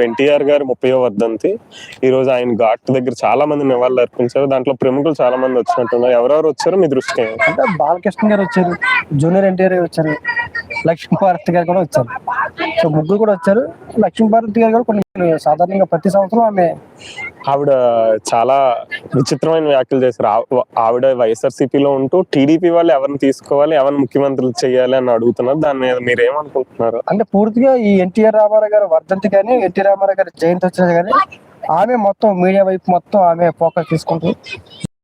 ఎన్టీఆర్ గారి ముప్పై వర్ధంతి. ఈ రోజు ఆయన ఘాట్ దగ్గర చాలా మంది నివాళులు అర్పించారు. దాంట్లో ప్రముఖులు చాలా మంది వచ్చినట్టున్నారు. ఎవరెవరు వచ్చారో మీ దృష్టికి? బాలకృష్ణ గారు వచ్చారు జూనియర్ ఎన్టీఆర్ గారు వచ్చారు. లక్ష్మీపార్వతి గారు కూడా వచ్చారు. సో ముగ్గురు కూడా వచ్చారు. లక్ష్మీపార్వతి గారు కూడా కొన్ని సాధారణంగా ప్రతి సంవత్సరం ఆమె ఆవిడ చాలా విచిత్రమైన వ్యాఖ్యలు చేశారు. ఆవిడ వైఎస్ఆర్సీపీలో ఉంటూ టీడీపీ వాళ్ళు ఎవరిని తీసుకోవాలి ఎవరిని ముఖ్యమంత్రులు చేయాలి అని అడుగుతున్నారు. దాని మీద మీరు ఏమనుకుంటున్నారు అంటే పూర్తిగా ఈ ఎన్టీఆర్ రామారావు గారు వర్ధంతి కానీ ఎన్టీ రామారావు గారి జయంతి వచ్చినా కానీ ఆమె మొత్తం మీడియా వైపు మొత్తం ఆమె ఫోకస్ తీసుకుంటూ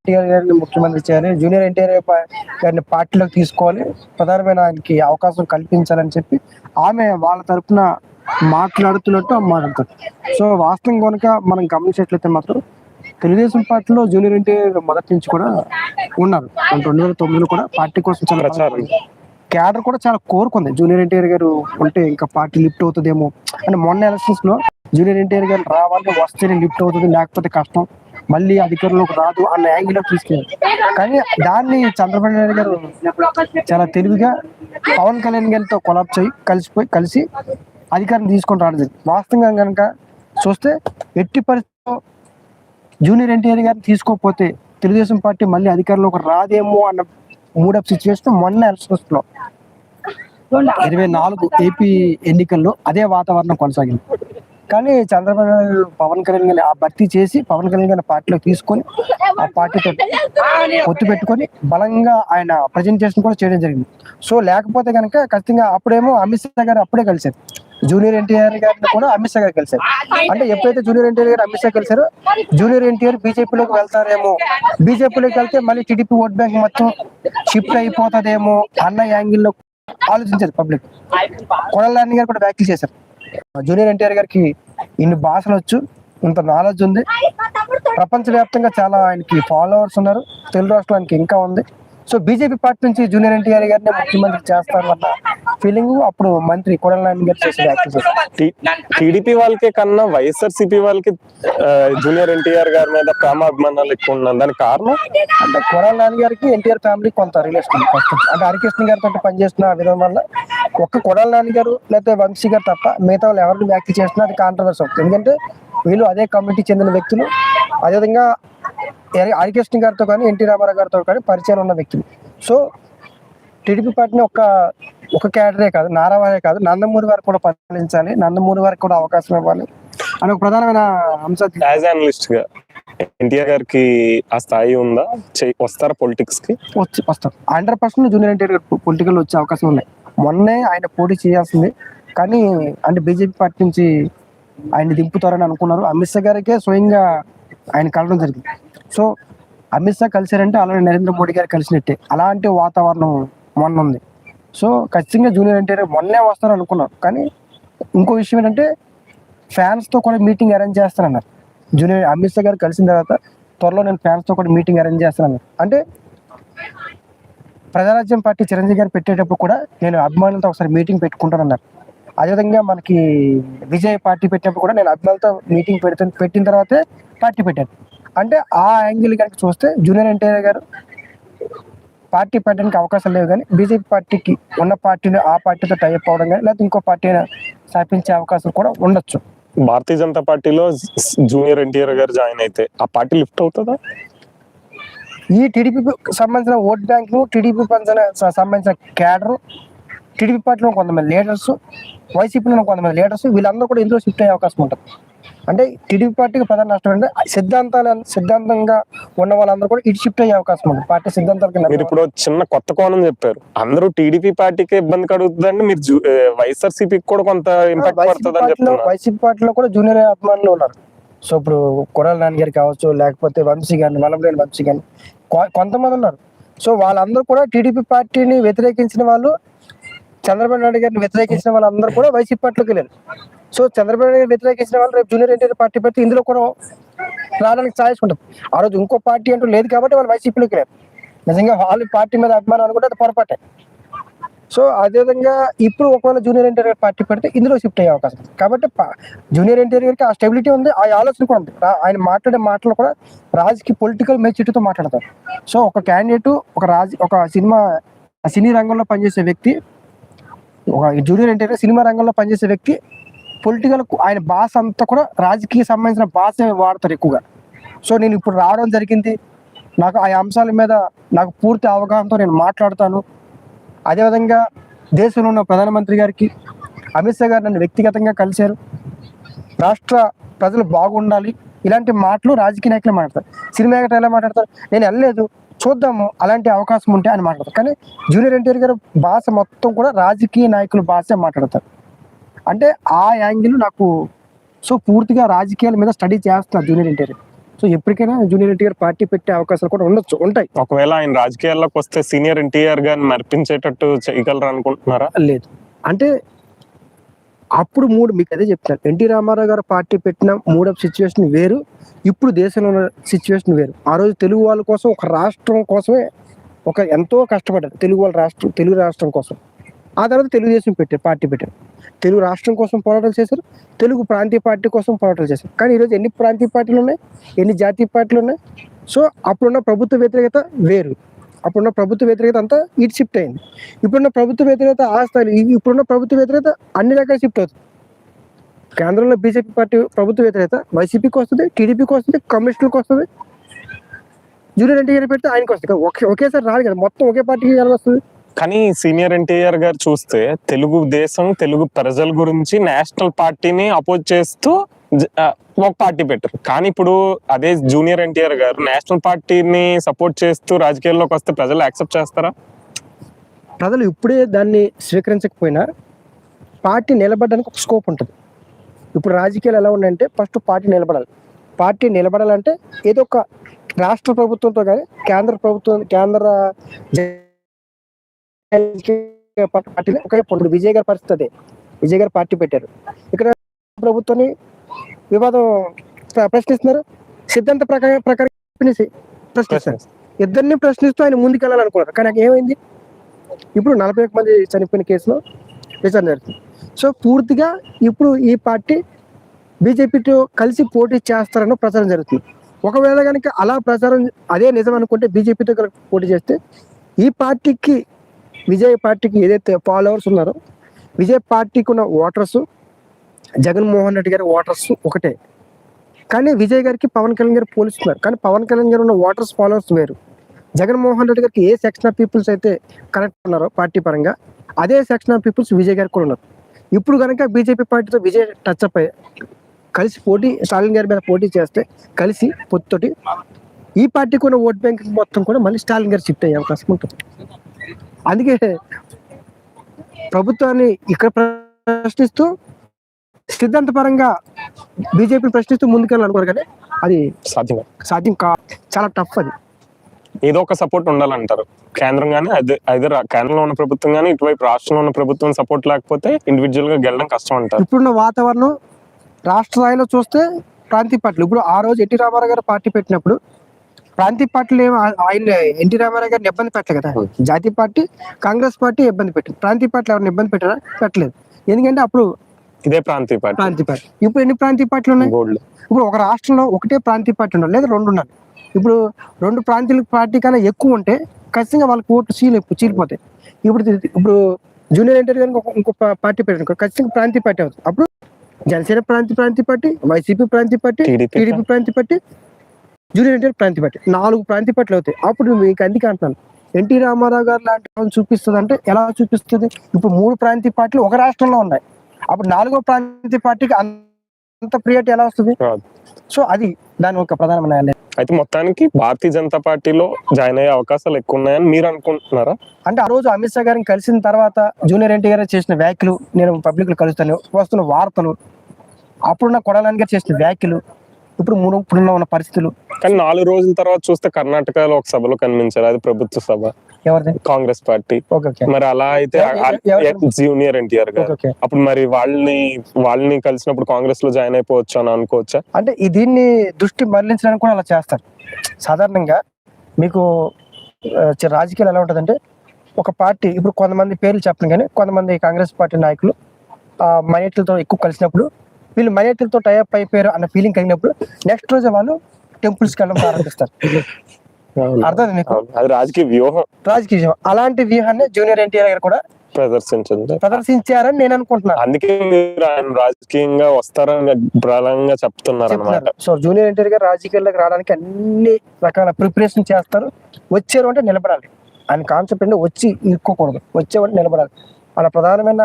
ఎన్టీఆర్ గారిని ముఖ్యమంత్రి చేయాలి జూనియర్ ఎన్టీఆర్ గారిని పార్టీలోకి తీసుకోవాలి ప్రధానమైన ఆయనకి అవకాశం కల్పించాలని చెప్పి ఆమె వాళ్ళ తరపున మాట్లాడుతున్నట్టు మాట్లాడుతారు సో వాస్తవం కనుక మనం గమనించినట్లయితే మాత్రం తెలుగుదేశం పార్టీలో జూనియర్ ఎన్టీఆర్ మొదటి నుంచి కూడా ఉన్నారు. రెండు వేల తొమ్మిదిలో కూడా పార్టీ కోసం చాలా ప్రచారం. క్యాడర్ కూడా చాలా కోరుకుంది. జూనియర్ ఎన్టీఆర్ గారు ఉంటే ఇంకా పార్టీ లిఫ్ట్ అవుతుందేమో. అంటే మొన్న ఎలక్షన్స్లో జూనియర్ ఎన్టీఆర్ గారు రావాలి వస్తేనే లిఫ్ట్ అవుతుంది లేకపోతే కష్టం. మళ్ళీ అధికారంలోకి రాదు అన్న యాంగిల్లో తీసుకెళ్ళారు కానీ దాన్ని చంద్రబాబు నాయుడు గారు చాలా తెలివిగా పవన్ కళ్యాణ్ గారితో కొలాప్ చేయి కలిసిపోయి కలిసి అధికారం తీసుకొని రావడం జరిగింది. వాస్తవంగా కనుక చూస్తే ఎట్టి పరిస్థితిలో జూనియర్ ఎన్టీఆర్ గారిని తీసుకోకపోతే తెలుగుదేశం పార్టీ మళ్ళీ అధికారంలోకి రాదేమో అన్న మూడప్ సిచ్యువేషన్ మొన్న ఎలక్షన్స్లో ఇరవై నాలుగు ఏపీ ఎన్నికల్లో అదే వాతావరణం కొనసాగింది కానీ చంద్రబాబు నాయుడు పవన్ కళ్యాణ్ గారిని ఆ భర్తీ చేసి పవన్ కళ్యాణ్ గారిని పార్టీలో తీసుకొని ఆ పార్టీతో పొత్తు పెట్టుకొని బలంగా ఆయన ప్రజెంటేషన్ కూడా చేయడం జరిగింది. సో లేకపోతే కనుక ఖచ్చితంగా అప్పుడేమో అమిత్ షా గారు అప్పుడే కలిశారు. జూనియర్ ఎన్టీఆర్ గారిని కూడా అమిత్ షా గారు కలిశారు. అంటే ఎప్పుడైతే జూనియర్ ఎన్టీఆర్ గారు అమిత్ షా కలిశారో జూనియర్ ఎన్టీఆర్ బీజేపీలోకి వెళ్తారేమో. బీజేపీలోకి వెళ్తే మళ్ళీ టీడీపీ ఓట్ బ్యాంక్ మొత్తం షిఫ్ట్ అయిపోతుందేమో అన్న యాంగిల్లో ఆలోచించారు పబ్లిక్. కొడాలని గారు కూడా వ్యాఖ్యలు చేశారు. జూనియర్ ఎన్టీఆర్ గారికి ఇన్ని భాషలు వచ్చు ఇంత నాలెడ్జ్ ఉంది. ప్రపంచవ్యాప్తంగా చాలా ఆయనకి ఫాలోవర్స్ ఉన్నారు. తెలుగు రాష్ట్రానికి ఇంకా ఉంది. సో బీజేపీ పార్టీ నుంచి జూనియర్ ఎన్టీఆర్ గారిని ముఖ్యమంత్రి చేస్తారు అన్న ఫీలింగ్ అప్పుడు మంత్రి కొడాలని గారు చేసే టీడీపీ వాళ్ళకే కన్నా వైఎస్ఆర్సీపీ వాళ్ళకి జూనియర్ ఎన్టీఆర్ గారి మీద ప్రేమ అభిమానాలు ఎక్కువ ఉన్నాయి దానికి కారణం? అంటే కొడాల నాని గారికి ఎన్టీఆర్ ఫ్యామిలీ కొంత రిలేషన్ అంటే హరికృష్ణ గారితో పనిచేస్తున్న విధానం వల్ల ఒక్క కొడాల నాని గారు లేకపోతే వంశీ గారు తప్ప మిగతా వాళ్ళు ఎవరిని వ్యాఖ్య చేసినా అది కాంట్రవర్సీ అవుతుంది ఎందుకంటే వీళ్ళు అదే కమ్యూనిటీ చెందిన వ్యక్తులు అదేవిధంగా హరి- హరికృష్ణ గారితో కానీ ఎన్టీ రామారావు గారితో కానీ పరిచయం ఉన్న వ్యక్తులు. సో టీడీపీ పార్టీని ఒక ఒక క్యాడరే కాదు నారావారే కాదు నందమూరి వారికి కూడా పరిపాలించాలి నందమూరి వారికి కూడా అవకాశం ఇవ్వాలి అని ఒక ప్రధానమైన అంశం యాజ్ అనలిస్ట్గా ఎన్టీఆర్ గారికి ఆ స్థాయి ఉందా? వస్తారా పొలిటిక్స్కి? వచ్చి వస్తారు. హండ్రెడ్ పర్సెంట్ జూనియర్ ఎన్టీఆర్ గారు పొలిటికల్ వచ్చే అవకాశం ఉన్నాయి. మొన్నే ఆయన పోటీ చేయాల్సింది. కానీ అంటే బీజేపీ పార్టీ నుంచి ఆయన దింపుతారని అనుకున్నారు. అమిత్ షా గారికే స్వయంగా ఆయన కలవడం జరిగింది. సో అమిత్ షా కలిసారంటే అలానే నరేంద్ర మోడీ గారు కలిసినట్టే. అలాంటి వాతావరణం మొన్న ఉంది. సో ఖచ్చితంగా జూనియర్ ఎన్టీఆర్ మొన్నే వస్తారు అనుకున్నారు. కానీ ఇంకో విషయం ఏంటంటే ఫ్యాన్స్తో కూడా మీటింగ్ అరేంజ్ చేస్తానన్నారు. జూనియర్ అమిత్ షా గారు కలిసిన తర్వాత త్వరలో నేను ఫ్యాన్స్తో కూడా మీటింగ్ అరేంజ్ చేస్తానన్నారు. అంటే ప్రజారాజ్యం పార్టీ చిరంజీవి గారు పెట్టేటప్పుడు కూడా నేను అభిమానులతో ఒకసారి మీటింగ్ పెట్టుకుంటానన్నారు. అదేవిధంగా మనకి విజయ్ పార్టీ పెట్టినప్పుడు కూడా నేను అభిమానులతో మీటింగ్ పెడుతు పెట్టిన తర్వాతే పార్టీ పెట్టాను. అంటే ఆ యాంగిల్ కనుక చూస్తే జూనియర్ ఎన్టీఆర్ గారు పార్టీ పెట్టడానికి అవకాశం లేవు కానీ బీజేపీ పార్టీకి ఉన్న పార్టీని ఆ పార్టీతో టైప్ అవడం కానీ లేకపోతే ఇంకో పార్టీ స్థాపించే అవకాశం కూడా ఉండొచ్చు. భారతీయ జనతా పార్టీలో జూనియర్ ఎన్టీఆర్ గారు జాయిన్ అయితే ఆ పార్టీ లిఫ్ట్ అవుతుందా? ఈ టీడీపీ సంబంధించిన ఓట్ బ్యాంక్ టీడీపీ సంబంధించిన క్యాడర్ టీడీపీ పార్టీలో కొంతమంది లీడర్స్ వైసీపీలో కొంతమంది లీడర్స్ వీళ్ళందరూ కూడా ఇందులో షిఫ్ట్ అయ్యే అవకాశం ఉంటుంది. అంటే టీడీపీ పార్టీకి ప్రధాన నష్టం అంటే సిద్ధాంతాలు సిద్ధాంతంగా ఉన్న వాళ్ళందరూ కూడా ఇటు షిఫ్ట్ అయ్యే అవకాశం ఉంది పార్టీ సిద్ధాంతాలకు మీరు ఇప్పుడు చిన్న కొత్త కోణం చెప్పారు. అందరూ టీడీపీ పార్టీకి ఇబ్బంది కలుగుతుందండి మీరు వైఎస్ఆర్సీపీకి కూడా కొంత ఇంపాక్ట్ పడుతుంది వైసీపీ పార్టీలో కూడా జూనియర్ అభిమానులు ఉన్నారు. సో ఇప్పుడు కొడాల నాన్నగారు కావచ్చు లేకపోతే వంశీ గారిని వలంలేని వంశీ గారిని కొ- కొంతమంది ఉన్నారు. సో వాళ్ళందరూ కూడా టీడీపీ పార్టీని వ్యతిరేకించిన వాళ్ళు చంద్రబాబు నాయుడు గారిని వ్యతిరేకించిన వాళ్ళందరూ కూడా వైసీపీ పార్టీలోకి వెళ్ళారు. సో చంద్రబాబు నాయుడు గారిని వ్యతిరేకించిన వాళ్ళు రేపు జూనియర్ ఎన్టీఆర్ పార్టీ పెడితే ఇందులో కూడా రావడానికి ఛాయిస్ ఆ రోజు ఇంకో పార్టీ అంటూ లేదు కాబట్టి వాళ్ళు వైసీపీలోకి వెళ్ళారు. నిజంగా వాళ్ళ పార్టీ మీద అభిమానం అనుకుంటే అది పొరపాటే. సో అదేవిధంగా ఇప్పుడు ఒకవేళ జూనియర్ ఎన్టీఆర్ పార్టీ పెడితే ఇందులో షిఫ్ట్ అయ్యే అవకాశం కాబట్టి జూనియర్ ఎన్టీఆర్ గారికి ఆ స్టెబిలిటీ ఉంది ఆ ఆలోచన కూడా ఉంది. ఆయన మాట్లాడే మాటలు కూడా రాజకీయ పొలిటికల్ మెచ్యూరిటీతో మాట్లాడతారు. సో ఒక క్యాండిడేట్ ఒక రాజ ఒక సినిమా సినీ రంగంలో పనిచేసే వ్యక్తి ఒక జూనియర్ ఎన్టీఆర్ సినిమా రంగంలో పనిచేసే వ్యక్తి పొలిటికల్ ఆయన భాష అంతా కూడా రాజకీయ సంబంధించిన భాష వాడతారు ఎక్కువగా. సో నేను ఇప్పుడు రావడం జరిగింది. నాకు ఆ అంశాల మీద నాకు పూర్తి అవగాహనతో నేను మాట్లాడతాను. అదేవిధంగా దేశంలో ఉన్న ప్రధానమంత్రి గారికి అమిత్ షా గారు నన్ను వ్యక్తిగతంగా కలిశారు. రాష్ట్ర ప్రజలు బాగుండాలి. ఇలాంటి మాటలు రాజకీయ నాయకులు మాట్లాడతారు. సినిమా ఎక్కడ ఎలా మాట్లాడతారు? నేను వెళ్ళలేదు. చూద్దాము. అలాంటి అవకాశం ఉంటే అని మాట్లాడతారు. కానీ జూనియర్ ఎన్టీఆర్ గారు భాష మొత్తం కూడా రాజకీయ నాయకుల భాష మాట్లాడతారు. అంటే ఆ యాంగిల్ నాకు సో పూర్తిగా రాజకీయాల మీద స్టడీ చేస్తున్నారు జూనియర్ ఎన్టీఆర్. సో ఎప్పటికైనా జూనియర్ ఎన్టీఆర్ పార్టీ పెట్టే అవకాశాలు కూడా ఉండొచ్చు ఉంటాయి. ఒకవేళ ఆయన రాజకీయాల్లోకి వస్తే సీనియర్ ఎన్టీఆర్ గారిని మరిపించేటట్టు చేయగలరు అనుకుంటున్నారా? లేదు. అంటే అప్పుడు మూడు మీకు అదే చెప్తాను ఎన్టీ రామారావు గారు పార్టీ పెట్టిన మూడవ సిచ్యువేషన్ వేరు ఇప్పుడు దేశంలో ఉన్న సిచ్యువేషన్ వేరు. ఆ రోజు తెలుగు వాళ్ళ కోసం ఒక రాష్ట్రం కోసమే ఒక ఎంతో కష్టపడ్డారు. తెలుగు వాళ్ళ రాష్ట్రం తెలుగు రాష్ట్రం కోసం. ఆ తర్వాత తెలుగుదేశం పెట్టారు పార్టీ పెట్టారు. తెలుగు రాష్ట్రం కోసం పోరాటాలు చేశారు తెలుగు ప్రాంతీయ పార్టీ కోసం పోరాటాలు చేశారు. కానీ ఈరోజు ఎన్ని ప్రాంతీయ పార్టీలు ఉన్నాయి ఎన్ని జాతీయ పార్టీలు ఉన్నాయి? సో అప్పుడున్న ప్రభుత్వ వ్యతిరేకత వేరు. అప్పుడున్న ప్రభుత్వ వ్యతిరేకత అంతా ఇటు షిఫ్ట్ అయింది. ఇప్పుడున్న ప్రభుత్వ వ్యతిరేకత ఆ స్థాయి ఇప్పుడున్న ప్రభుత్వ వ్యతిరేకత అన్ని రకాల షిఫ్ట్ అవుతుంది. కేంద్రంలో బీజేపీ పార్టీ ప్రభుత్వ వ్యతిరేకత వైసీపీకి వస్తుంది టీడీపీకి వస్తుంది కమ్యూనిస్టులకు వస్తుంది. జూనియర్ ఎన్టీఆర్ పెడితే ఆయనకి వస్తుంది. ఒకే ఒకేసారి రాదు కదా మొత్తం ఒకే పార్టీకి ఎలా వస్తుంది? కానీ సీనియర్ ఎన్టీఆర్ గారు చూస్తే తెలుగు దేశం తెలుగు ప్రజల గురించి నేషనల్ పార్టీని అపోజ్ చేస్తూ ఒక పార్టీ పెట్టారు. కానీ ఇప్పుడు అదే జూనియర్ ఎన్టీఆర్ గారు నేషనల్ పార్టీని సపోర్ట్ చేస్తూ రాజకీయాల్లోకి వస్తే ప్రజలు యాక్సెప్ట్ చేస్తారా? ప్రజలు ఇప్పుడే దాన్ని స్వీకరించకపోయినా పార్టీ నిలబడడానికి ఒక స్కోప్ ఉంటుంది. ఇప్పుడు రాజకీయాలు ఎలా ఉన్నాయంటే ఫస్ట్ పార్టీ నిలబడాలి. పార్టీ నిలబడాలంటే ఏదో ఒక రాష్ట్ర ప్రభుత్వంతో కానీ కేంద్ర ప్రభుత్వం కేంద్ర పార్టీ ఇప్పుడు విజయ్ గారి పరిస్థితి అదే. విజయ్ గారు పార్టీ పెట్టారు. ఇక్కడ ప్రభుత్వాన్ని వివాదం ప్ర- ప్రశ్నిస్తున్నారు. సిద్ధాంత ప్రకారం ప్రకారం ప్రశ్నిస్తారు. ఇద్దరిని ప్రశ్నిస్తూ ఆయన ముందుకు వెళ్ళాలనుకున్నారు కానీ ఏమైంది? ఇప్పుడు నలభై ఒక్క మంది చనిపోయిన కేసులో విచారణ జరుగుతుంది సో పూర్తిగా ఇప్పుడు ఈ పార్టీ బీజేపీతో కలిసి పోటీ చేస్తారన్న ప్రచారం జరుగుతుంది. ఒకవేళ కనుక అలా ప్రచారం అదే నిజం అనుకుంటే బీజేపీతో పోటీ చేస్తే ఈ పార్టీకి విజయ్ పార్టీకి ఏదైతే ఫాలోవర్స్ ఉన్నారో విజయ్ పార్టీకి ఉన్న ఓటర్స్ జగన్మోహన్ రెడ్డి గారి ఓటర్స్ ఒకటే. కానీ విజయ్ గారికి పవన్ కళ్యాణ్ గారు పోలుస్తున్నారు. కానీ పవన్ కళ్యాణ్ గారు ఉన్న ఓటర్స్ ఫాలోవర్స్ వేరు. జగన్మోహన్ రెడ్డి గారికి ఏ సెక్షన్ ఆఫ్ పీపుల్స్ అయితే కనెక్ట్ ఉన్నారో పార్టీ పరంగా అదే సెక్షన్ ఆఫ్ పీపుల్స్ విజయ్ గారికి కూడా ఉన్నారు. ఇప్పుడు కనుక బీజేపీ పార్టీతో విజయ్ టచ్ అప్ అయ్యి కలిసి పోటీ స్టాలిన్ గారి మీద పోటీ చేస్తే కలిసి పొత్తుతోటి ఈ పార్టీకి ఉన్న ఓట్ బ్యాంక్ మొత్తం కూడా మళ్ళీ స్టాలిన్ గారు షిఫ్ట్ అయ్యే అవకాశం ఉంటుంది. అందుకే ప్రభుత్వాన్ని ఇక్కడ ప్రశ్నిస్తూ సిద్ధాంతపరంగా బీజేపీ ప్రశ్నిస్తూ ముందుకెళ్ళాలనుకోరు కానీ అది సాధ్యం. కాదు. సాధ్యం కా చాలా టఫ్ అది. ఏదో ఒక సపోర్ట్ ఉండాలంటారు. కేంద్రం కానీ అదే కేంద్రంలో ఉన్న ప్రభుత్వం కానీ ఇటువైపు రాష్ట్రంలో ఉన్న ప్రభుత్వం సపోర్ట్ లేకపోతే ఇండివిజువల్గా గెలడం కష్టం అంటారు. ఇప్పుడున్న వాతావరణం రాష్ట్ర స్థాయిలో చూస్తే ప్రాంతీయ పార్టీలు. ఇప్పుడు ఆ రోజు ఎన్టీ రామారావు గారు పార్టీ పెట్టినప్పుడు ప్రాంతీయ పార్టీలు ఏమో ఆయన ఎన్టీ రామారావు గారిని ఇబ్బంది పెట్టలేదు కదా. జాతీయ పార్టీ కాంగ్రెస్ పార్టీ ఇబ్బంది పెట్టింది. ప్రాంతీయ పార్టీలు ఎవరిని ఇబ్బంది పెట్టారా? పెట్టలేదు. ఎందుకంటే అప్పుడు ఇదే ప్రాంతీయ పార్టీ. ప్రాంతీయ పార్టీ. ఇప్పుడు ఎన్ని ప్రాంతీయ పార్టీలు ఉన్నాయి? ఇప్పుడు ఒక రాష్ట్రంలో ఒకటే ప్రాంతీయ పార్టీ ఉండాలి లేదా రెండు ఉండాలి. ఇప్పుడు రెండు ప్రాంతీయ పార్టీ కన్నా ఎక్కువ ఉంటే ఖచ్చితంగా వాళ్ళకి ఓట్లు చీలి చీలిపోతాయి. ఇప్పుడు ఇప్పుడు జూనియర్ ఎన్టీఆర్ గారికి ఇంకో పార్టీ పెట్టారు ఖచ్చితంగా ప్రాంతీయ పార్టీ అవుతుంది. అప్పుడు జనసేన ప్రాంతీయ ప్రాంతీయ పార్టీ వైసీపీ ప్రాంతీయ పార్టీ టీడీపీ టీడీపీ ప్రాంతీయ పార్టీ జూనియర్ ఎన్టీఆర్ పార్టీ నాలుగు ప్రాంతీయ పార్టీలు అవుతాయి. అప్పుడు మీకు అందుకే అంటున్నాను. ఎన్టీ రామారావు గారు లాంటి వాళ్ళని చూపిస్తుంది అంటే ఎలా చూపిస్తుంది? ఇప్పుడు మూడు ప్రాంతీయ పార్టీలు ఒక రాష్ట్రంలో ఉన్నాయి. అప్పుడు నాలుగో ప్రాంతీయ పార్టీకి అంత ప్రియారిటీ ఎలా వస్తుంది. సో అది దాని ఒక ప్రధానమైన. అయితే మొత్తానికి భారతీయ జనతా పార్టీలో జాయిన్ అయ్యే అవకాశాలు ఎక్కువ ఉన్నాయని మీరు అనుకుంటున్నారా? అంటే ఆ రోజు అమిత్ షా గారిని కలిసిన తర్వాత జూనియర్ ఎన్టీ గారు చేసిన వ్యాఖ్యలు నేను పబ్లిక్లో కలుస్తాను వస్తున్న వార్తలు అప్పుడున్న కొడాలని గారు చేసిన వ్యాఖ్యలు ఇప్పుడు మూడు ఇప్పుడున్న ఉన్న పరిస్థితులు. కానీ నాలుగు రోజుల తర్వాత చూస్తే కర్ణాటకలో ఒక సభలో కనిపించారు. అది ప్రభుత్వ సభ. ఎవరిది? Congress party. మరి అలా అయితే జూనియర్ ఎన్టీఆర్ గారు. అప్పుడు మరి వాళ్ళని వాళ్ళని కలిసినప్పుడు కాంగ్రెస్లో జాయిన్ అయిపోవచ్చు అని అనుకోవచ్చా? అంటే దీన్ని దృష్టి మరలించడానికి కూడా అలా చేస్తారు. సాధారణంగా మీకు రాజకీయాలు ఎలా ఉంటుందంటే ఒక పార్టీ ఇప్పుడు కొంతమంది పేర్లు చెప్పను కానీ కొంతమంది కాంగ్రెస్ పార్టీ నాయకులు ఆ మైనార్టీలతో ఎక్కువ కలిసినప్పుడు వీళ్ళు మైనార్టీలతో టైప్ అయిపోయారు అన్న ఫీలింగ్ కలిగినప్పుడు నెక్స్ట్ రోజు వాళ్ళు టెంపుల్స్కి వెళ్ళడం ప్రారంభిస్తారు. అర్థం మీకు. అది రాజకీయ వ్యూహం. రాజకీయ అలాంటి వ్యూహాన్ని జూనియర్ ఎన్టీఆర్ గారు కూడా ప్రదర్శించింది ప్రదర్శించారని నేను అనుకుంటున్నాను. అందుకే మీరు ఆయన రాజకీయంగా వస్తారని బలంగా చెప్తున్నారు. అనమాట సో జూనియర్ ఎన్టీఆర్ గారు రాజకీయాల్లోకి రావడానికి అన్ని రకాల ప్రిపరేషన్ చేస్తారు. వచ్చారు అంటే నిలబడాలి. ఆయన కాన్సెప్ట్ అంటే వచ్చి ఇరుక్కోకూడదు. వచ్చేవాడు నిలబడాలి. అలా ప్రధానమైన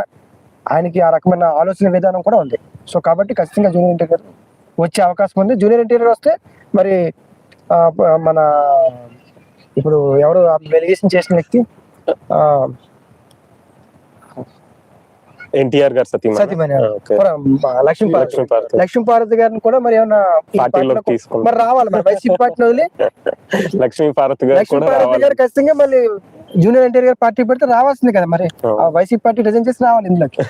ఆయనకి ఆ రకమైన ఆలోచన విధానం కూడా ఉంది. సో కాబట్టి ఖచ్చితంగా జూనియర్ గారు వచ్చే అవకాశం ఉంది. జూనియర్ గారు వస్తే మరి మన ఇప్పుడు ఎవరు వెలిగేషన్ చేసిన వ్యక్తి? ఆ, ఎన్టీఆర్ గారు సతీమణి. లక్ష్మీపార్వతి లక్ష్మీపార్వతి గారిని కూడా మరి ఏమన్నా మరి రావాలి. మరి వైసీపీ పార్టీని వదిలి లక్ష్మీ లక్ష్మీ రావాలి. గారు ఖచ్చితంగా మళ్ళీ జూనియర్ ఎన్టీఆర్ గారు పార్టీ పెడితే రావాల్సింది కదా మరి. వైసీపీ పార్టీ రిజైన్ చేసి రావాలి ఇందులోకి.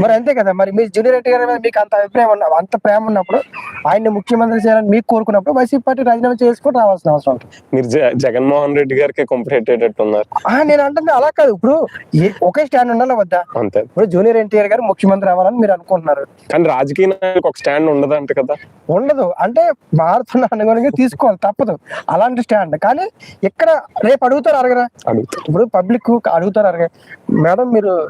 మరి అంతే కదా మరి మీరు జూనియర్ ఎన్టీఆర్ గారి మీకు అంత అభిప్రాయం ఉన్న అంత ప్రేమ ఉన్నప్పుడు ఆయన్ని ముఖ్యమంత్రి చేయాలని మీకు కోరుకున్నప్పుడు వైసీపీ పార్టీ రాజీనామా చేసుకొని రావాల్సిన అవసరం మీరు జగన్మోహన్ రెడ్డి గారికి కంపరేటేటట్టు ఉన్నారు. నేను అంటుంది అలా కాదు. ఇప్పుడు ఏ- ఒకే స్టాండ్ ఉండాలి వద్దా? అంతే. ఇప్పుడు జూనియర్ ఎన్టీఆర్ గారు ముఖ్యమంత్రి అవ్వాలని మీరు అనుకుంటున్నారు. కానీ రాజకీయ నాయకులకు ఒక స్టాండ్ ఉండదంట కదా. ఉండదు. అంటే మారుతున్న అనుగుణంగా తీసుకోవాలి తప్పదు. అలాంటి స్టాండ్. కానీ ఇక్కడ రేపు అడుగుతారు అడగరా? ఇప్పుడు పబ్లిక్ అడుగుతారు అడగ మేడం మీరు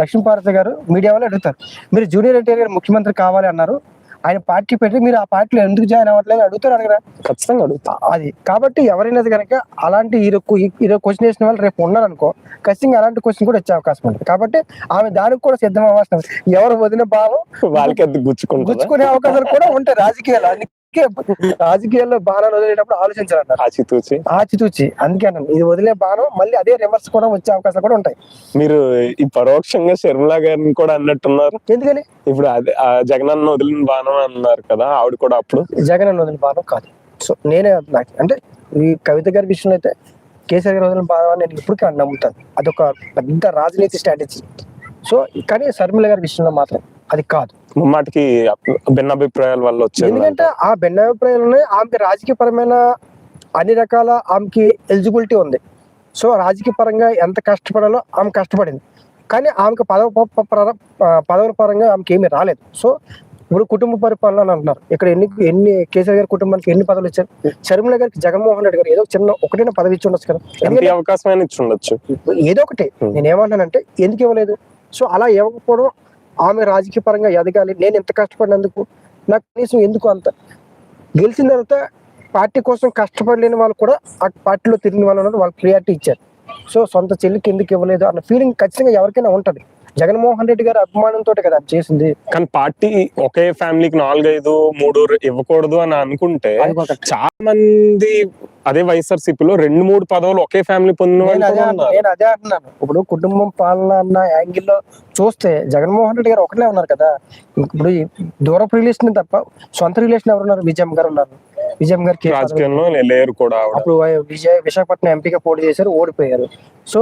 లక్ష్మీపార్వతి గారు మీడియా వాళ్ళు అడుగుతారు. మీరు జూనియర్ ఎన్టీఆర్ గారు ముఖ్యమంత్రి కావాలి అన్నారు. ఆయన పార్టీ పెట్టి మీరు ఆ పార్టీలో ఎందుకు జాయిన్ అవ్వట్లేదు అడుగుతారు అడగరా ఖచ్చితంగా అడుగుతారు అది. కాబట్టి ఎవరైనా కనుక అలాంటి ఈ రొక్కు- ఈ- ఈ క్వశ్చన్ వేసిన వాళ్ళు రేపు ఉన్నారనుకో ఖచ్చితంగా అలాంటి క్వశ్చన్ కూడా వచ్చే అవకాశం ఉంటుంది. కాబట్టి ఆమె దానికి కూడా సిద్ధం అవ్వాల్సిన. ఎవరు వదిన భావం వాళ్ళకి గుచ్చుకునే అవకాశాలు కూడా ఉంటాయి. రాజకీయాలు అందుకే రాజకీయాల్లో బాణాలు వదిలేటప్పుడు ఆలోచించాలన్నారు ఆచితూచి. ఆచితూచి. అందుకే అన్నాను ఇది వదిలే బాణం మళ్ళీ అదే రివర్స్ కూడా వచ్చే అవకాశాలు కూడా ఉంటాయి. మీరు ఈ పరోక్షంగా శర్మిల గారిని కూడా అన్నట్టున్నారు. ఎందుకని? ఇప్పుడు అదే ఆ జగనన్న వదిలిన బాణం అన్నారు కదా ఆవిడ కూడా అప్పుడు. జగన్ అన్న వదిలిన బాణం కాదు. సో నేనే నాకు అంటే ఈ కవిత గారి విషయంలో అయితే కేసీఆర్ గారు వదిలిన బాణం అని నేను ఇప్పటికీ నమ్ముతాను. అదొక పెద్ద రాజనీతి స్ట్రాటజీ. సో కానీ శర్మిల గారి విషయంలో మాత్రం అది కాదు. ముమ్మాటికి భిన్నాభిప్రాయాల వల్ల వచ్చేది ఎందుకంటే ఆ భిన్నాభిప్రాయాలు ఆమెకి రాజకీయపరమైన అన్ని రకాల ఆమెకి ఎలిజిబిలిటీ ఉంది. సో రాజకీయ పరంగా ఎంత కష్టపడాలో ఆమె కష్టపడింది. కానీ ఆమెకు పదవ పదవుల పరంగా ఆమెకి ఏమీ రాలేదు. సో ఇప్పుడు కుటుంబ పరిపాలన అని అంటున్నారు. ఇక్కడ ఎన్ని ఎన్ని కేసీఆర్ గారి కుటుంబానికి ఎన్ని పదవులు ఇచ్చారు? షర్మిల గారికి జగన్మోహన్ రెడ్డి గారు ఏదో చిన్న ఒకటైనా పదవి ఇచ్చి ఉండొచ్చు కదా. అవకాశం ఇచ్చి ఉండొచ్చు. ఏదో ఒకటి. నేను ఏమంటానంటే ఎందుకు ఇవ్వలేదు? సో అలా ఇవ్వకపోవడం ఆమె రాజకీయ పరంగా ఎదగాలి నేను ఎంత కష్టపడినందుకు నాకు కనీసం ఎందుకు అంత? గెలిచిన తర్వాత పార్టీ కోసం కష్టపడలేని వాళ్ళు కూడా ఆ పార్టీలో తిరిగిన వాళ్ళు వాళ్ళు ప్రియారిటీ ఇచ్చారు. సో సొంత చెల్లికి ఎందుకు ఇవ్వలేదు అన్న ఫీలింగ్ ఖచ్చితంగా ఎవరికైనా ఉంటుంది. జగన్మోహన్ రెడ్డి గారి అభిమానంతో కదా చేసింది. కానీ పార్టీ ఒకే ఫ్యామిలీకి నాలుగైదు మూడు ఇవ్వకూడదు అని అనుకుంటే చాలా మంది అదే వైఎస్ఆర్సీపీలో రెండు మూడు పదవులు ఒకే ఫ్యామిలీ పొందిన నేను అదే అంటున్నాను. ఇప్పుడు కుటుంబం పాలన అన్న యాంగిల్లో చూస్తే జగన్మోహన్ రెడ్డి గారు ఒకటే ఉన్నారు కదా. ఇప్పుడు దూరపు రిలేషన్ తప్ప సొంత రిలేషన్ ఎవరు ఉన్నారు? విజయం గారు ఉన్నారు. విజయం గారు కేసీఆర్ గారు. రాజకీయంలో లేరు కూడా అప్పుడు విజయ్ విశాఖపట్నం ఎంపీగా పోటీ చేశారు ఓడిపోయారు. సో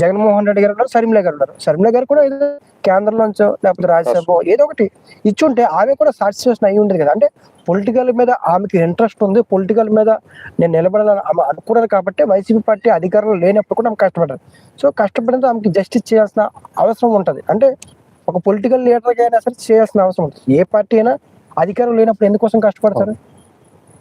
జగన్మోహన్ రెడ్డి గారు ఉన్నారు షర్మిల గారు ఉన్నారు. షర్మిల గారు కూడా ఏదో కేంద్రంలోంచో లేకపోతే రాజ్యసభ ఏదో ఒకటి ఇచ్చుంటే ఆమె కూడా సాటిస్ఫాక్షన్ అయి ఉండేది కదా. అంటే పొలిటికల్ మీద ఆమెకి ఇంట్రెస్ట్ ఉంది. పొలిటికల్ మీద నేను నిలబడాలని ఆమె అనుకున్నారు కాబట్టి వైసీపీ పార్టీ అధికారంలో లేనప్పుడు కూడా ఆమె కష్టపడ్డారు. సో కష్టపడినందుకు ఆమెకి జస్టిస్ చేయాల్సిన అవసరం ఉంటుంది. అంటే ఒక పొలిటికల్ లీడర్గా అయినా సరే చేయాల్సిన అవసరం ఉంటుంది. ఏ పార్టీ అయినా అధికారం లేనప్పుడు ఎందుకోసం కష్టపడతారు?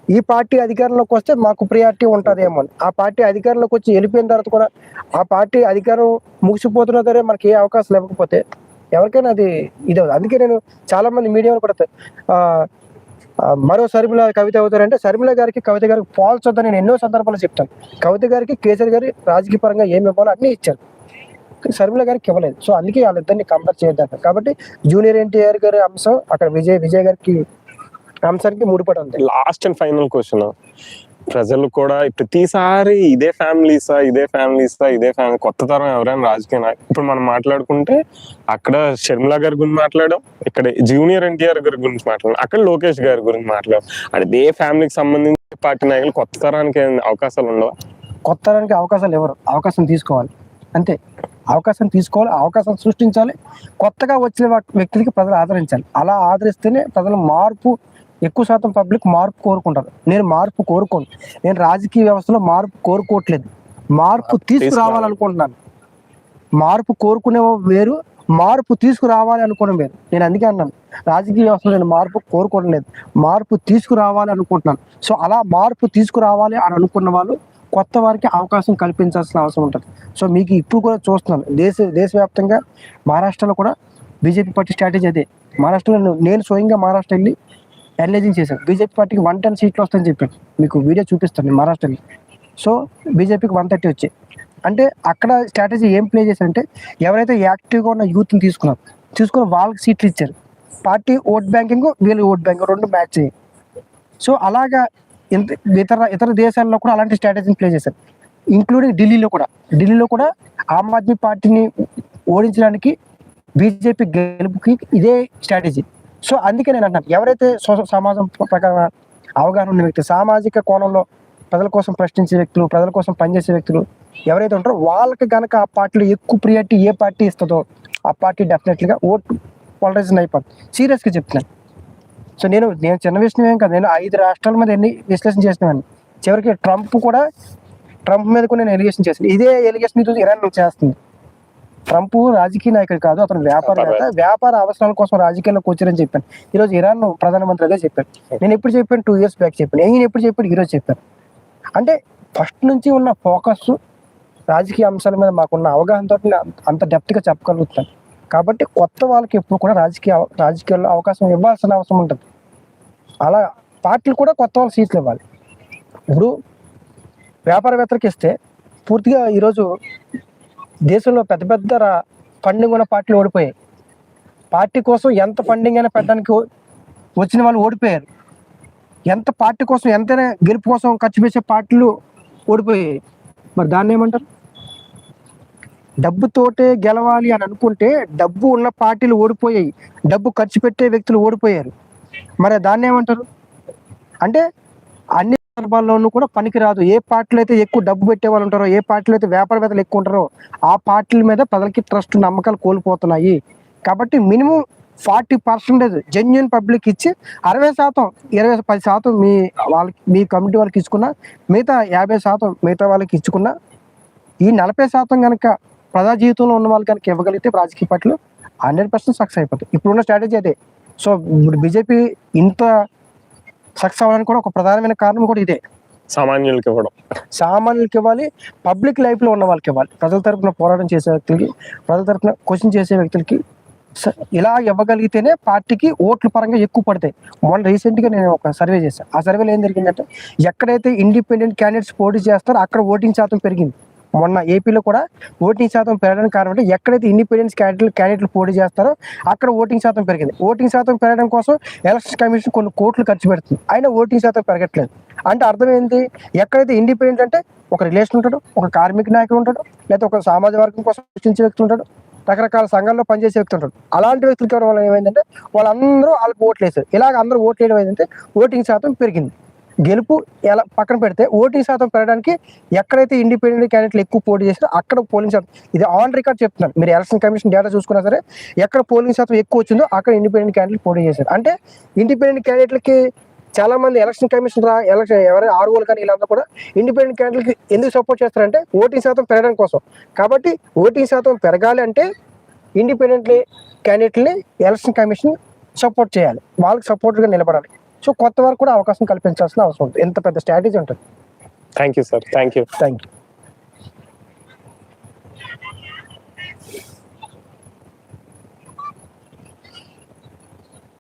ఈ పార్టీ అధికారంలోకి వస్తే మాకు ప్రియారిటీ ఉంటుందేమో. అని ఆ పార్టీ అధికారంలోకి వచ్చి వెళ్ళిపోయిన తర్వాత కూడా ఆ పార్టీ అధికారం ముగిసిపోతున్న సరే మనకి ఏ అవకాశం లేకపోతే ఎవరికైనా అది ఇది అందుకే నేను చాలా మంది మీడియాలో కూడా మరో శర్మిల కవిత అవుతారంటే శర్మిల గారికి కవిత గారికి ఫాల్స్ వద్దని నేను ఎన్నో సందర్భాలు చెప్తాను. కవిత గారికి కేసీఆర్ గారి రాజకీయ పరంగా ఏమి ఇవ్వాలో అన్నీ ఇచ్చారు. శర్మిల గారికి ఇవ్వలేదు. సో అందుకే వాళ్ళిద్దరిని కంపేర్ చేయొద్దాం కాబట్టి జూనియర్ ఎన్టీఆర్ గారి అంశం అక్కడ విజయ్ విజయ్ గారికి అంశానికి ముడిపడి ఉంది లాస్ట్ అండ్ ఫైనల్ క్వశ్చన్. ప్రజలు కూడా ప్రతిసారి ఇదే ఫ్యామిలీసా ఇదే ఫ్యామిలీసా ఇదే ఫ్యామిలీ కొత్త తరం ఎవరైనా రాజకీయ నాయకులు ఇప్పుడు మనం మాట్లాడుకుంటే అక్కడ షర్మిల గారి గురించి మాట్లాడాం ఇక్కడ జూనియర్ ఎన్టీఆర్ గారి గురించి మాట్లాడాం అక్కడ లోకేష్ గారి గురించి మాట్లాడాం. అంటే ఇదే ఫ్యామిలీకి సంబంధించి పార్టీ నాయకులు కొత్త తరానికి అవకాశాలు ఉండవా? కొత్త తరానికి అవకాశాలు ఎవరు? అవకాశం తీసుకోవాలి. అంతే. అవకాశం తీసుకోవాలి అవకాశం సృష్టించాలి కొత్తగా వచ్చిన వ్యక్తులకి ప్రజలు ఆదరించాలి. అలా ఆదరిస్తేనే ప్రజలు మార్పు ఎక్కువ శాతం పబ్లిక్ మార్పు కోరుకుంటారు. నేను మార్పు కోరుకోను. నేను రాజకీయ వ్యవస్థలో మార్పు కోరుకోవట్లేదు. మార్పు తీసుకురావాలనుకుంటున్నాను. మార్పు కోరుకునే వేరు మార్పు తీసుకురావాలి అనుకోవడం వేరు. నేను అందుకే అన్నాను. రాజకీయ వ్యవస్థలో నేను మార్పు కోరుకోవడం లేదు. మార్పు తీసుకురావాలి అనుకుంటున్నాను. సో అలా మార్పు తీసుకురావాలి అని అనుకున్న వాళ్ళు కొత్త వారికి అవకాశం కల్పించాల్సిన అవసరం ఉంటుంది. సో మీకు ఇప్పుడు కూడా చూస్తున్నాను. దేశ దేశవ్యాప్తంగా మహారాష్ట్రలో కూడా బీజేపీ పార్టీ స్ట్రాటజీ అదే. మహారాష్ట్రలో నేను- నేను స్వయంగా మహారాష్ట్ర వెళ్ళి అనలైజింగ్ చేశాం బీజేపీ పార్టీకి వన్ టెన్ సీట్లు వస్తాయని చెప్పాను మీకు వీడియో చూపిస్తాను నేను మహారాష్ట్రలో. సో బీజేపీకి వన్ థర్టీ వచ్చాయి. అంటే అక్కడ స్ట్రాటజీ ఏం ప్లే చేశారంటే ఎవరైతే యాక్టివ్గా ఉన్న యూత్ని తీసుకున్నారు తీసుకుని వాళ్ళకి సీట్లు ఇచ్చారు. పార్టీ ఓట్ బ్యాంకింగ్ వీళ్ళు ఓట్ బ్యాంకింగ్ రెండు మ్యాచ్ అయ్యాయి. సో అలాగా ఇంత ఇతర ఇతర దేశాల్లో కూడా అలాంటి స్ట్రాటజీని ప్లే చేశారు. ఇంక్లూడింగ్ ఢిల్లీలో కూడా. ఢిల్లీలో కూడా ఆమ్ ఆద్మీ పార్టీని ఓడించడానికి బీజేపీ గెలుపుకి ఇదే స్ట్రాటజీ సో అందుకే నేను అంటున్నాను ఎవరైతే సో- సమాజం ప్రకారం అవగాహన ఉన్న వ్యక్తి సామాజిక కోణంలో ప్రజల కోసం ప్రశ్నించే వ్యక్తులు ప్రజల కోసం పనిచేసే వ్యక్తులు ఎవరైతే ఉంటారో వాళ్ళకి కనుక ఆ పార్టీలో ఎక్కువ ప్రియారిటీ ఏ పార్టీ ఇస్తుందో ఆ పార్టీ డెఫినెట్లీగా ఓటు పోలరైజేషన్ అయిపోతుంది సీరియస్గా చెప్తున్నాను. సో నేను నేను చిన్న విషయం ఏం కాదు నేను ఐదు రాష్ట్రాల మీద ఎన్ని విశ్లేషణ చేసినవాడిని చివరికి ట్రంప్ కూడా ట్రంప్ మీద కూడా నేను ఎలిగేషన్ చేశాను. ఇదే ఎలిగేషన్ ఈరోజు ఇరాన్ నుంచి చేస్తుంది. ట్రంప్ రాజకీయ నాయకుడు కాదు అతను వ్యాపారవేత్త వ్యాపార అవసరాల కోసం రాజకీయాల్లోకి వచ్చారని చెప్పాను. ఈరోజు ఇరాన్ ప్రధానమంత్రి అదే చెప్పాను. నేను ఎప్పుడు చెప్పాను? టూ ఇయర్స్ బ్యాక్ చెప్పాను. నేను ఎప్పుడు చెప్పాను? ఈరోజు చెప్పాను. అంటే ఫస్ట్ నుంచి ఉన్న ఫోకస్ రాజకీయ అంశాల మీద మాకున్న అవగాహనతో అంత డెప్త్గా చెప్పగలుగుతాను కాబట్టి కొత్త వాళ్ళకి ఎప్పుడు కూడా రాజకీయ రాజకీయాల్లో అవకాశం ఇవ్వాల్సిన అవసరం ఉంటుంది. అలా పార్టీలు కూడా కొత్త వాళ్ళకి సీట్లు ఇవ్వాలి. ఇప్పుడు వ్యాపారవేత్తలకు ఇస్తే పూర్తిగా ఈరోజు దేశంలో పెద్ద పెద్ద ఫండింగ్ ఉన్న పార్టీలు ఓడిపోయాయి. పార్టీ కోసం ఎంత ఫండింగ్ అయినా పెట్టడానికి వచ్చిన వాళ్ళు ఓడిపోయారు. ఎంత పార్టీ కోసం ఎంతైనా గెలుపు కోసం ఖర్చు పెట్టే పార్టీలు ఓడిపోయాయి. మరి దాన్ని ఏమంటారు? డబ్బుతోటే గెలవాలి అని అనుకుంటే డబ్బు ఉన్న పార్టీలు ఓడిపోయాయి. డబ్బు ఖర్చు పెట్టే వ్యక్తులు ఓడిపోయారు. మరి దాన్ని ఏమంటారు? అంటే అన్ని సందర్భాల్లోనూ కూడా పనికిరాదు. ఏ పార్టీలు అయితే ఎక్కువ డబ్బు పెట్టే వాళ్ళు ఉంటారో ఏ పార్టీలు అయితే వ్యాపారవేత్తలు ఎక్కువ ఉంటారో ఆ పార్టీల మీద ప్రజలకి ట్రస్ట్ నమ్మకాలు కోల్పోతున్నాయి. కాబట్టి minimum forty percentage genuine public ఇచ్చి అరవై శాతం ఇరవై పది శాతం మీ వాళ్ళకి మీ కమిటీ వాళ్ళకి ఇచ్చుకున్న మిగతా యాభై శాతం మిగతా వాళ్ళకి ఇచ్చుకున్న ఈ నలభై శాతం కనుక ప్రజా జీవితంలో ఉన్న వాళ్ళు కనుక ఇవ్వగలిగితే రాజకీయ పార్టీలు హండ్రెడ్ పర్సెంట్ సక్సెస్ అయిపోతాయి. ఇప్పుడున్న స్ట్రాటజీ అదే. సో ఇప్పుడు బీజేపీ ఇంత సక్సెస్ అవ్వడానికి కూడా ఒక ప్రధానమైన కారణం కూడా ఇదే. సామాన్యులకి ఇవ్వడం సామాన్యులకి ఇవ్వాలి పబ్లిక్ లైఫ్లో ఉన్న వాళ్ళకి ఇవ్వాలి ప్రజల తరపున పోరాటం చేసే వ్యక్తులకి ప్రజల తరపున క్వశ్చన్ చేసే వ్యక్తులకి ఇలా ఇవ్వగలిగితేనే పార్టీకి ఓట్ల పరంగా ఎక్కువ పడతాయి. మొన్న రీసెంట్గా నేను ఒక సర్వే చేశాను ఆ సర్వేలో ఏం జరిగిందంటే ఎక్కడైతే ఇండిపెండెంట్ క్యాండిడేట్స్ పోటీ చేస్తారో అక్కడ ఓటింగ్ శాతం పెరిగింది. మొన్న ఏపీలో కూడా ఓటింగ్ శాతం పెరగడానికి కారణం అంటే ఎక్కడైతే ఇండిపెండెన్స్ క్యాండిడేట్లు క్యాండిడేట్లు పోటీ చేస్తారో అక్కడ ఓటింగ్ శాతం పెరిగింది. ఓటింగ్ శాతం పెరగడం కోసం ఎలక్షన్ కమిషన్ కొన్ని కోట్లు ఖర్చు పెడుతుంది. అయినా ఓటింగ్ శాతం పెరగట్లేదు. అంటే అర్థం ఏంటి? ఎక్కడైతే ఇండిపెండెంట్ అంటే ఒక రిలేషన్ ఉంటాడు ఒక కార్మిక నాయకుడు ఉంటాడు లేదా ఒక సామాజిక వర్గం కోసం సృష్టించే వ్యక్తి ఉంటాడు రకరకాల సంఘాల్లో పనిచేసే వ్యక్తులు ఉంటాడు. అలాంటి వ్యక్తులకి ఇవ్వడం వల్ల ఏమైందంటే వాళ్ళందరూ వాళ్ళకి ఓట్లు వేశారు. ఇలాగ అందరూ ఓట్లు వేయడం ఏంటంటే ఓటింగ్ శాతం పెరిగింది. గెలుపు ఎలా పక్కన పెడితే ఓటింగ్ శాతం పెరగడానికి ఎక్కడైతే ఇండిపెండెంట్ క్యాండిడేట్లు ఎక్కువ పోటీ చేస్తారో అక్కడ పోలింగ్ శాతం. ఇది ఆన్ రికార్డ్ చెప్తున్నాను మీరు ఎలక్షన్ కమిషన్ డేటా చూసుకున్నా సరే ఎక్కడ పోలింగ్ శాతం ఎక్కువ వచ్చిందో అక్కడ ఇండిపెండెంట్ క్యాండిడేట్ పోటీ చేశారు. అంటే ఇండిపెండెంట్ క్యాండిడేట్లకి చాలా మంది ఎలక్షన్ కమిషన్ రా ఎలక్షన్ ఎవరైనా ఆర్ఓలు కానీ వీళ్ళందరూ కూడా ఇండిపెండెంట్ క్యాండిడేట్కి ఎందుకు సపోర్ట్ చేస్తారంటే ఓటింగ్ శాతం పెరగడం కోసం. కాబట్టి ఓటింగ్ శాతం పెరగాలి అంటే ఇండిపెండెంట్లీ క్యాండిడేట్ని ఎలక్షన్ కమిషన్ సపోర్ట్ చేయాలి. వాళ్ళకి సపోర్ట్గా నిలబడాలి. సో కొత్త వారికి కూడా అవకాశం కల్పించాల్సిన అవసరం ఉంటుంది ఎంత పెద్ద స్ట్రాటజీ ఉంటుంది. Thank you sir thank you thank you